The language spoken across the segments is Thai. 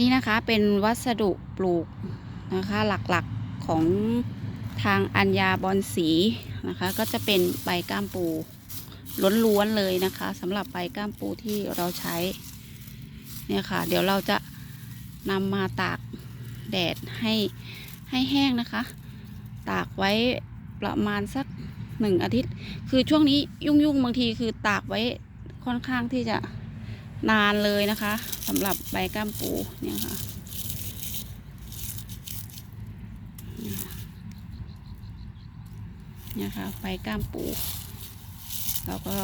นี่นะคะเป็นวัสดุปลูกนะคะหลักๆของทางอัญญาบอนสีนะคะ ก็จะเป็นใบก้ามปูล้วนๆเลยนะคะสำหรับใบก้ามปูที่เราใช้เนี่ยค่ะ เดี๋ยวเราจะนำมาตากแดดให้ให้แห้งนะคะ ตากไว้ประมาณสักหนึ่งอาทิตย์ คือช่วงนี้ยุ่งๆบางทีคือตากไว้ค่อนข้างที่จะ นานเลยนะคะสำหรับใบก้ามปูเนี่ยค่ะเนี่ยค่ะใบก้ามปู เราก็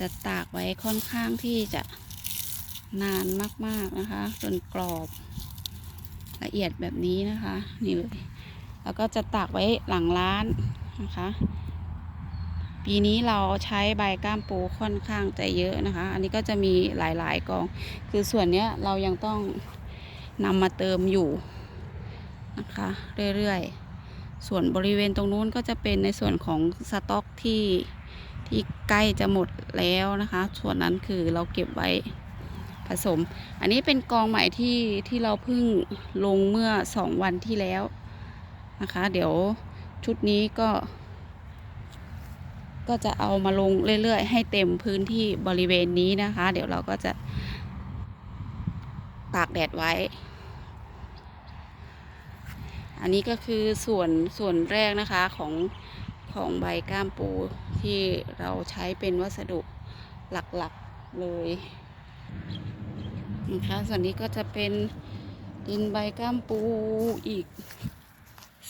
จะตากไว้ค่อนข้างที่จะนานมากๆนะคะ จนกรอบละเอียดแบบนี้นะคะ นี่เลย แล้วก็จะตากไว้หลังร้านนะคะ ปีนี้เราใช้ใบก้ามปูค่อนข้างจะเยอะนะคะ อันนี้ก็จะมีหลายๆกอง คือส่วนเนี้ยเรายังต้องนำมาเติมอยู่นะคะ เรื่อยๆ ส่วนบริเวณตรงนู้นก็จะเป็นในส่วนของสต็อกที่ที่ใกล้จะหมดแล้วนะคะ ส่วนนั้นคือเราเก็บไว้ผสม อันนี้เป็นกองใหม่ที่ที่เราเพิ่งลงเมื่อสองวันที่แล้วนะคะ เดี๋ยวชุดนี้ก็ ก็จะเอามาลงเรื่อยๆ ให้เต็มพื้นที่บริเวณนี้นะคะ เดี๋ยวเราก็จะตากแดดไว้ อันนี้ก็คือส่วนส่วนแรกนะคะของของใบก้ามปูที่เราใช้เป็นวัสดุหลักๆเลยนะคะส่วนนี้ก็จะเป็นดินใบก้ามปูอีก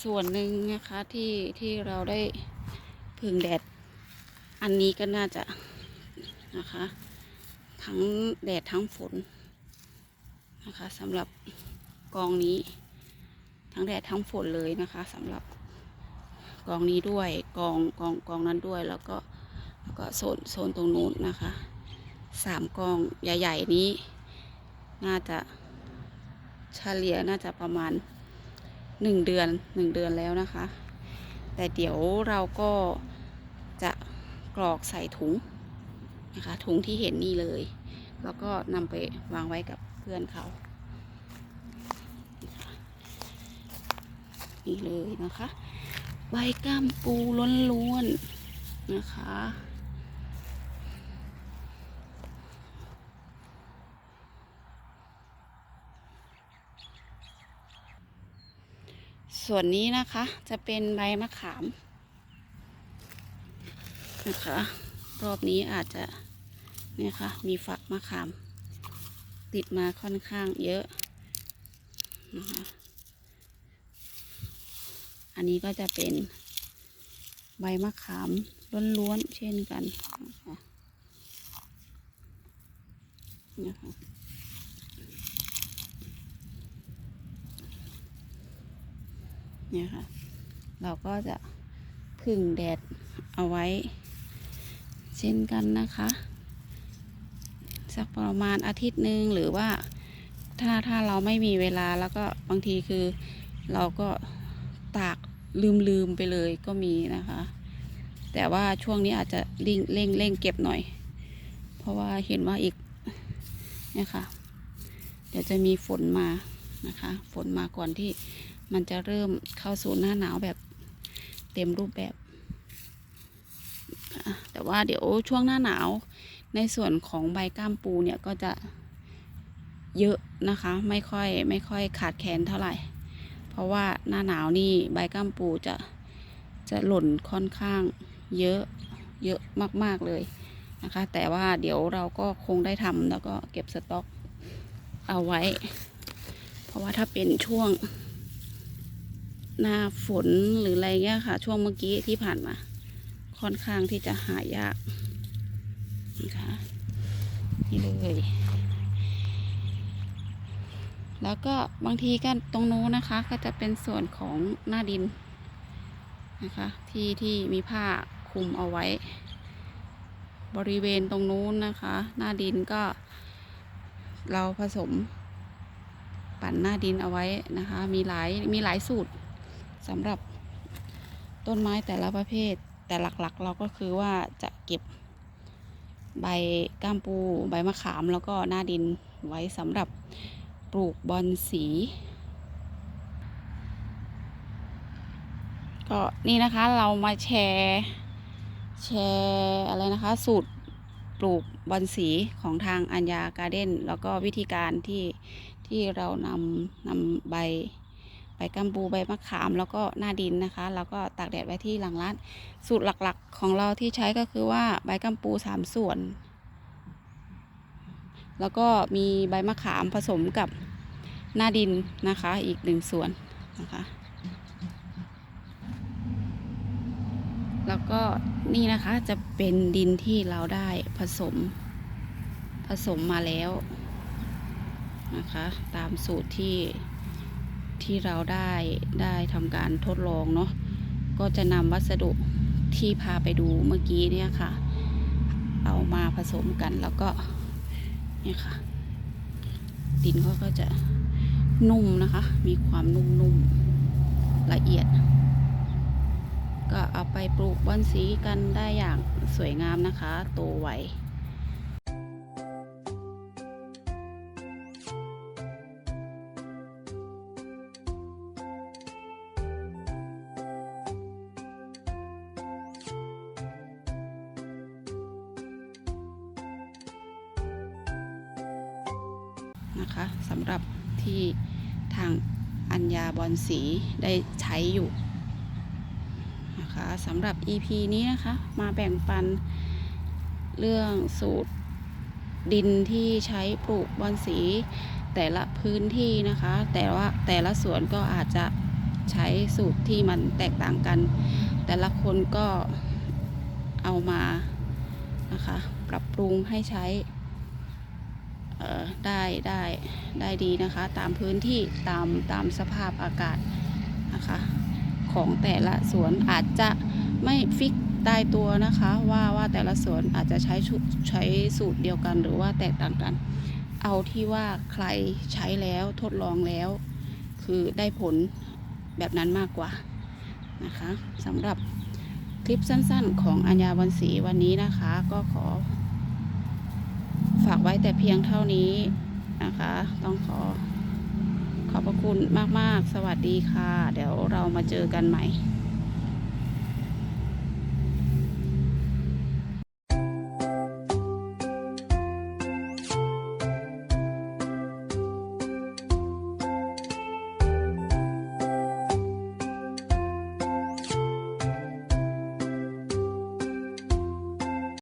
ส่วนหนึ่งนะคะที่ที่เราได้พึ่งแดด อันนี้ก็น่าจะนะคะ ทั้งแดดทั้งฝนนะคะสำหรับกองนี้ ทั้งแดดทั้งฝนเลยนะคะสำหรับกองนี้ด้วยกองกองกองนั้นด้วยแล้วก็แล้วก็โซนโซนตรงนู้นนะคะสามกองใหญ่ ๆ นี้ น่าจะเฉลี่ยน่าจะประมาณหนึ่งเดือนหนึ่งเดือนแล้วนะคะ แต่เดี๋ยวเราก็จะ กรอกใส่ถุงนะคะถุงที่เห็นนี่เลย แล้วก็นำไปวางไว้กับเพื่อนเขานี่เลยนะคะใบก้ามปูล้วนๆนะคะส่วนนี้นะคะจะเป็นใบมะขาม นะคะ รอบนี้อาจจะเนี่ยค่ะมีฝักมะขาม ติดมาค่อนข้างเยอะนะคะอันนี้ก็จะเป็นใบมะขามล้วนๆเช่นกันนะคะนะคะเนี่ยค่ะ เราก็จะพึ่งแดดเอาไว้ เช่นกันนะคะ สักประมาณอาทิตย์หนึ่งหรือว่าถ้าถ้าเราไม่มีเวลาแล้วก็บางทีคือเราก็ตากลืมลืมไปเลยก็มีนะคะ แต่ว่าช่วงนี้อาจจะเร่งเร่งเร่งเก็บหน่อย เพราะว่าเห็นว่าอีกเนี่ยค่ะ เดี๋ยวจะมีฝนมานะคะ ฝนมาก่อนที่มันจะเริ่มเข้าสู่หน้าหนาวแบบเต็มรูปแบบอะ แต่ว่าเดี๋ยวช่วงหน้าหนาว ในส่วนของใบก้ามปูเนี่ยก็จะเยอะนะคะ ไม่ค่อยไม่ค่อยขาดแคลนเท่าไหร่ เพราะว่าหน้าหนาวนี่ใบก้ามปูจะจะหล่นค่อนข้างเยอะเยอะมากๆเลยนะคะ แต่ว่าเดี๋ยวเราก็คงได้ทำแล้วก็เก็บสต็อกเอาไว้ เพราะว่าถ้าเป็นช่วงหน้าฝนหรืออะไรเงี้ยค่ะ ช่วงเมื่อกี้ที่ผ่านมา ค่อนข้างที่จะหายากนะคะนี่เลย แล้วก็บางทีก็ตรงนู้นนะคะ ก็จะเป็นส่วนของหน้าดินนะคะ ที่ที่มีผ้าคลุมเอาไว้ บริเวณตรงนู้นนะคะ หน้าดินก็ เราผสม ปั่นหน้าดินเอาไว้นะคะ มีหลายมีหลายสูตรสำหรับต้นไม้แต่ละประเภท แต่หลักๆเราก็คือว่าจะเก็บใบก้ามปู ใบมะขามแล้วก็หน้าดินไว้สำหรับปลูกบอนสี ก็นี่นะคะเรามาแชร์แชร์อะไรนะคะ สูตรปลูกบอนสีของทางอัญญาการ์เด้น แล้วก็วิธีการที่ที่เรานำนำใบ ใบกัมปูใบมะขามแล้วก็หน้าดินนะคะ แล้วก็ตากแดดไว้ที่หลังร้าน สูตรหลักๆ ของเราที่ใช้ก็คือว่าใบกัมปูสามส่วน แล้วก็มีใบมะขามผสมกับหน้าดินนะคะอีกหนึ่งส่วนนะคะ แล้วก็นี่นะคะจะเป็นดินที่เราได้ผสมผสมมาแล้วนะคะ ตามสูตรที่ ที่เราได้ได้ทำการทดลองเนาะก็จะนำวัสดุที่พาไปดูเมื่อกี้เนี่ยค่ะ เอามาผสมกันแล้วก็เนี่ยค่ะ ดินเขาก็จะนุ่มนะคะ มีความนุ่มๆละเอียด ก็เอาไปปลูกบอนสีกันได้อย่างสวยงามนะคะ โตไว นะคะสำหรับที่ทางอัญญาบอนสีได้ใช้อยู่นะคะสำหรับ EP นี้นะคะ มาแบ่งปันเรื่องสูตรดินที่ใช้ปลูกบอนสี แต่ละพื้นที่นะคะ แต่ว่าแต่ละสวนก็อาจจะใช้สูตรที่มันแตกต่างกัน แต่ละคนก็เอามานะคะ ปรับปรุงให้ใช้ ได้ได้ได้ดีนะคะ ตามพื้นที่ตามตามสภาพอากาศนะคะ ของแต่ละสวนอาจจะไม่ฟิกตายตัวนะคะว่าว่าแต่ละสวนอาจจะใช้ใช้สูตรเดียวกันหรือว่าแตกต่างกัน เอาที่ว่าใครใช้แล้วทดลองแล้ว คือได้ผลแบบนั้นมากกว่านะคะสำหรับคลิปสั้นๆ ของอัญญาวันศรีวันนี้นะคะ ก็ขอ ฝากไว้แต่เพียงเท่านี้นะคะ ต้องขอขอบพระคุณมาก ๆ สวัสดีค่ะ เดี๋ยวเรามาเจอกันใหม่